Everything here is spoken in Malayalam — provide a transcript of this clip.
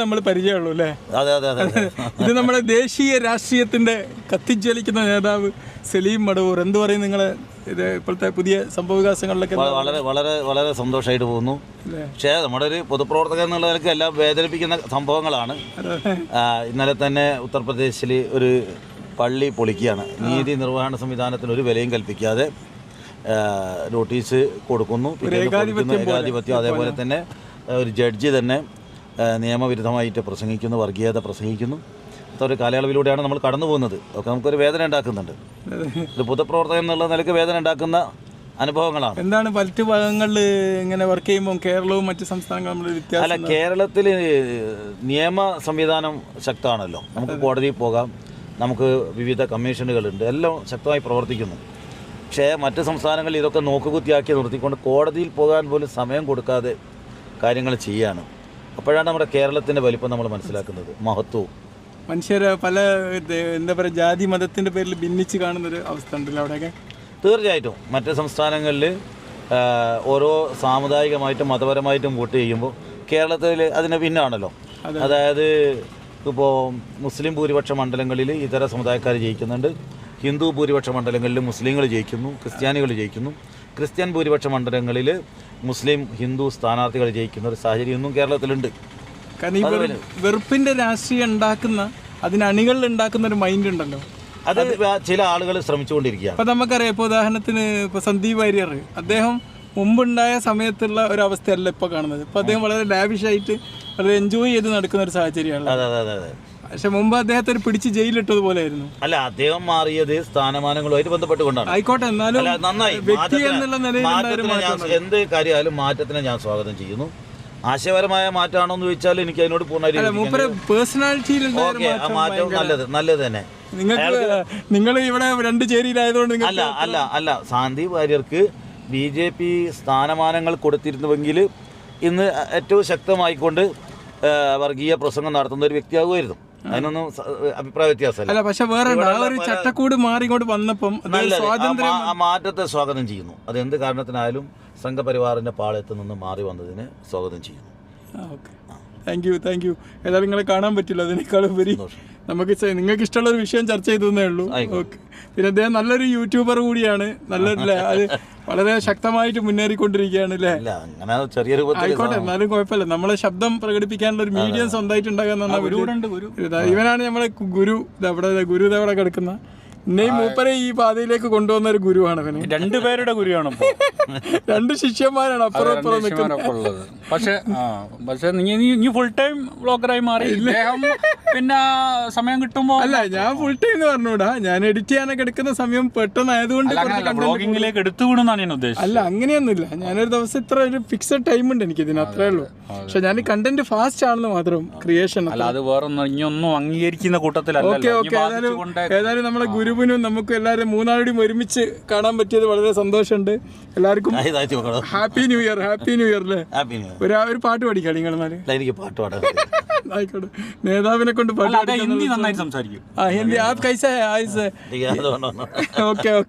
നമ്മൾ പരിചയമുള്ളൂ അല്ലേ? അതെ അതെ അതെ ഇത് നമ്മുടെ ദേശീയ രാഷ്ട്രീയത്തിന്റെ കത്തിജ്വലിക്കുന്ന നേതാവ് സലീം മടവൂർ. എന്ത് പറയും നിങ്ങൾ? ഇത് ഇപ്പോഴത്തെ പുതിയ സംഭവവികാസങ്ങളിലൊക്കെ വളരെ വളരെ വളരെ സന്തോഷമായിട്ട് പോകുന്നു? പക്ഷേ നമ്മുടെ ഒരു പൊതുപ്രവർത്തകൻ എന്നുള്ള നിലയ്ക്ക് എല്ലാം വേദനിപ്പിക്കുന്ന സംഭവങ്ങളാണ്. ഇന്നലെ തന്നെ ഉത്തർപ്രദേശിൽ ഒരു പള്ളി പൊളിക്കുകയാണ്. നീതി നിർവഹണ സംവിധാനത്തിന് ഒരു വിലയും കൽപ്പിക്കാതെ നോട്ടീസ് കൊടുക്കുന്നു. ഏകാധിപത്യം അതേപോലെ തന്നെ ഒരു ജഡ്ജി തന്നെ നിയമവിരുദ്ധമായിട്ട് പ്രസംഗിക്കുന്നു വർഗീയത പ്രസംഗിക്കുന്നു. ഒരു കാലയളവിലൂടെയാണ് നമ്മൾ കടന്നു പോകുന്നത്. ഒക്കെ നമുക്കൊരു വേദന ഉണ്ടാക്കുന്നുണ്ട്. ഒരു പൊതുപ്രവർത്തകൻ എന്നുള്ള നിലയ്ക്ക് വേദന ഉണ്ടാക്കുന്ന അനുഭവങ്ങളാണ്. എന്താണ് മറ്റ് ഭാഗങ്ങളിൽ ഇങ്ങനെ വർക്ക് ചെയ്യുമ്പോൾ കേരളവും മറ്റ് സംസ്ഥാനങ്ങളും വ്യത്യാസം അല്ല കേരളത്തിൽ നിയമ സംവിധാനം ശക്തമാണല്ലോ. നമുക്ക് കോടതിയിൽ പോകാം. നമുക്ക് വിവിധ കമ്മീഷനുകളുണ്ട്. എല്ലാം ശക്തമായി പ്രവർത്തിക്കുന്നു. പക്ഷേ മറ്റ് സംസ്ഥാനങ്ങളിൽ ഇതൊക്കെ നോക്കുകുത്തിയാക്കി നിർത്തിക്കൊണ്ട് കോടതിയിൽ പോകാൻ പോലും സമയം കൊടുക്കാതെ കാര്യങ്ങൾ ചെയ്യാണ്. അപ്പോഴാണ് നമ്മുടെ കേരളത്തിന്റെ വലിപ്പം നമ്മൾ മനസ്സിലാക്കുന്നത്. മഹത്വവും. മനുഷ്യരെ പല എന്താ പറയുക ജാതി മതത്തിന്റെ പേരിൽ ഭിന്നിച്ച് കാണുന്നൊരു അവസ്ഥ ഉണ്ടല്ലോ അവിടെയൊക്കെ? തീർച്ചയായിട്ടും. മറ്റ് സംസ്ഥാനങ്ങളിൽ ഓരോ സാമുദായികമായിട്ടും മതപരമായിട്ടും വോട്ട് ചെയ്യുമ്പോൾ കേരളത്തിൽ അതിന് ഭിന്നാണല്ലോ അതായത് ഇപ്പോൾ മുസ്ലിം ഭൂരിപക്ഷ മണ്ഡലങ്ങളിൽ ഇതര സമുദായക്കാർ ജയിക്കുന്നുണ്ട്. ഹിന്ദു ഭൂരിപക്ഷ മണ്ഡലങ്ങളിൽ മുസ്ലിങ്ങൾ ജയിക്കുന്നു ക്രിസ്ത്യാനികൾ ജയിക്കുന്നു. ക്രിസ്ത്യൻ ഭൂരിപക്ഷ മണ്ഡലങ്ങളിൽ മുസ്ലിം ഹിന്ദു സ്ഥാനാർത്ഥികൾ ജയിക്കുന്ന ഒരു സാഹചര്യം ഇന്നും കേരളത്തിലുണ്ട്. കാരണം ഈ വെറു- വെറുപ്പിന്റെ രാഷ്ട്രീയം ഉണ്ടാക്കുന്ന അതിന് അണികളിൽ ഉണ്ടാക്കുന്ന ഒരു മൈൻഡ് ഉണ്ടല്ലോ. അത് ചില ആളുകൾ ശ്രമിച്ചുകൊണ്ടിരിക്കുകയാണ്. അപ്പൊ നമുക്കറിയാം ഇപ്പൊ ഉദാഹരണത്തിന് ഇപ്പൊ സന്ദീപ് വാര്യർ. അദ്ദേഹം മുമ്പുണ്ടായ സമയത്തുള്ള ഒരു അവസ്ഥയല്ല ഇപ്പൊ കാണുന്നത്. ഇപ്പൊ അദ്ദേഹം വളരെ ലാവിഷായിട്ട് വളരെ എൻജോയ് ചെയ്ത് നടക്കുന്ന ഒരു സാഹചര്യമാണ്. അതെ അതെ അതെ. പക്ഷെ മുമ്പ് അദ്ദേഹത്തെ ഒരു പിടിച്ച് ജയിലിട്ടതുപോലെ ആയിരുന്നു അല്ല അദ്ദേഹം മാറിയത് സ്ഥാനമാനങ്ങളുമായിട്ട് ബന്ധപ്പെട്ടുകൊണ്ടാണ്. ആയിക്കോട്ടെ എന്നാലും അല്ല നന്നായി. വ്യക്തി എന്നുള്ള നിലയിൽ മാറ്റത്തിന് ഞാൻ എന്ത് കാര്യമായാലും മാറ്റത്തിനെ ഞാൻ സ്വാഗതം ചെയ്യുന്നു. ആശയപരമായ മാറ്റമാണോ എന്ന് ചോദിച്ചാൽ എനിക്ക് അതിനോട് പൂർണമായിട്ട് ഓക്കെ ആ മാറ്റം നല്ലത് നല്ലത് തന്നെ. നിങ്ങൾക്ക് നിങ്ങൾ ഇവിടെ രണ്ട് ചേരിയിലായതുകൊണ്ട് നിങ്ങൾ അല്ല അല്ല അല്ല. സാന്ദീപ് വാര്യർക്ക് ബി ജെ പി സ്ഥാനമാനങ്ങൾ കൊടുത്തിരുന്നുവെങ്കിൽ ഇന്ന് ഏറ്റവും ശക്തമായിക്കൊണ്ട് ആ, വർഗീയ പ്രസംഗം നടത്തുന്ന ഒരു വ്യക്തിയാകുമായിരുന്നു. അതിനൊന്നും അഭിപ്രായ വ്യത്യാസമല്ല. അല്ല പക്ഷെ വേറെ ഒരു ചട്ടക്കൂട് വന്നപ്പം അദ്ദേഹം നല്ലത് ആ സ്വാതന്ത്ര്യം ആ മാറ്റത്തെ സ്വാഗതം ചെയ്യുന്നു. അത് എന്ത് കാരണത്തിനായാലും സംഘപരിവാറിന്റെ പാളയത്ത് നിന്ന് മാറി വന്നതിന് സ്വാഗതം ചെയ്യുന്നു. Okay. Thank you thank you ഏതായാലും നിങ്ങളെ കാണാൻ പറ്റില്ല. അതിനേക്കാളും ഉപരി നമുക്ക് നിങ്ങൾക്ക് ഇഷ്ടമുള്ള ഒരു വിഷയം ചർച്ച ചെയ്തു ഉള്ളൂ. ഓക്കെ. പിന്നെ അദ്ദേഹം നല്ലൊരു യൂട്യൂബർ കൂടിയാണ്. നല്ലൊരു ല്ലേ? അത് വളരെ ശക്തമായിട്ട് മുന്നേറിക്കൊണ്ടിരിക്കുകയാണ് അല്ലേ അല്ല അങ്ങനെ ചെറിയ രൂപത്തിൽ ആയിക്കോട്ടെ എന്നാലും കുഴപ്പമില്ല. നമ്മളെ ശബ്ദം പ്രകടിപ്പിക്കാനുള്ള ഒരു മീഡിയം സ്വന്തമായിട്ട് ഉണ്ടാകാൻ ഇവനാണ് നമ്മളെ ഗുരു ഇവിടെ ഗുരു ഇതവിടെ കിടക്കുന്ന എന്നെയും മൂപ്പരെ ഈ പാതയിലേക്ക് കൊണ്ടുവന്ന ഒരു ഗുരുവാണ് അവന്. രണ്ടുപേരുടെ ഗുരുവാണ് രണ്ട് ശിഷ്യന്മാരാണ് അപ്പുറം അപ്പുറം നിൽക്കുന്നത്. പക്ഷെ നീ നീ ഫുൾ ടൈം ബ്ലോഗറായി മാറി. പിന്നെ സമയം കിട്ടുമ്പോ അല്ല ഞാൻ ഫുൾ ടൈം എന്ന് പറഞ്ഞൂടാ. ഞാൻ എഡിറ്റ് ചെയ്യാനൊക്കെ എടുക്കുന്ന സമയം പെട്ടെന്ന് ആയതുകൊണ്ട് ബ്ലോഗിംഗിലേക്ക് content ബ്ലോഗിങ്ങിലേക്ക് ഞാൻ ഉദ്ദേശിച്ചത്. അല്ല അങ്ങനെയൊന്നുമില്ല. ഞാനൊരു ദിവസം ഇത്ര ഒരു ഫിക്സഡ് ടൈം ഉണ്ട് എനിക്ക് ഇതിന് അത്രേ ഉള്ളൂ. പക്ഷെ ഞാൻ കണ്ടന്റ് ഫാസ്റ്റ് ആണെന്ന് മാത്രം ക്രിയേഷൻ അല്ല അത് വേറൊന്നും ഇനിയൊന്നും അംഗീകരിക്കുന്ന ഓക്കെ കൂട്ടത്തിലല്ല ഓക്കെ ഏതായാലും ഏതായാലും നമ്മളെ ഗുരുവിനും നമുക്ക് എല്ലാവരും മൂന്നാളുടെയും ഒരുമിച്ച് കാണാൻ പറ്റിയത് വളരെ സന്തോഷമുണ്ട്. എല്ലാവർക്കും happy new year happy new year അല്ലേ? Happy new year. ഒരു ഒരു പാട്ട് പഠിക്കാം നിങ്ങൾ എനിക്ക് പാട്ട് പാടാം ആയിക്കോട്ടെ. നേതാവിനെ കൊണ്ട് പാട്ട് ഹിന്ദി നന്നായിട്ട് സംസാരിക്കും. ആ ഹിന്ദി. ആപ് കൈസ ഓക്കെ ഓക്കെ.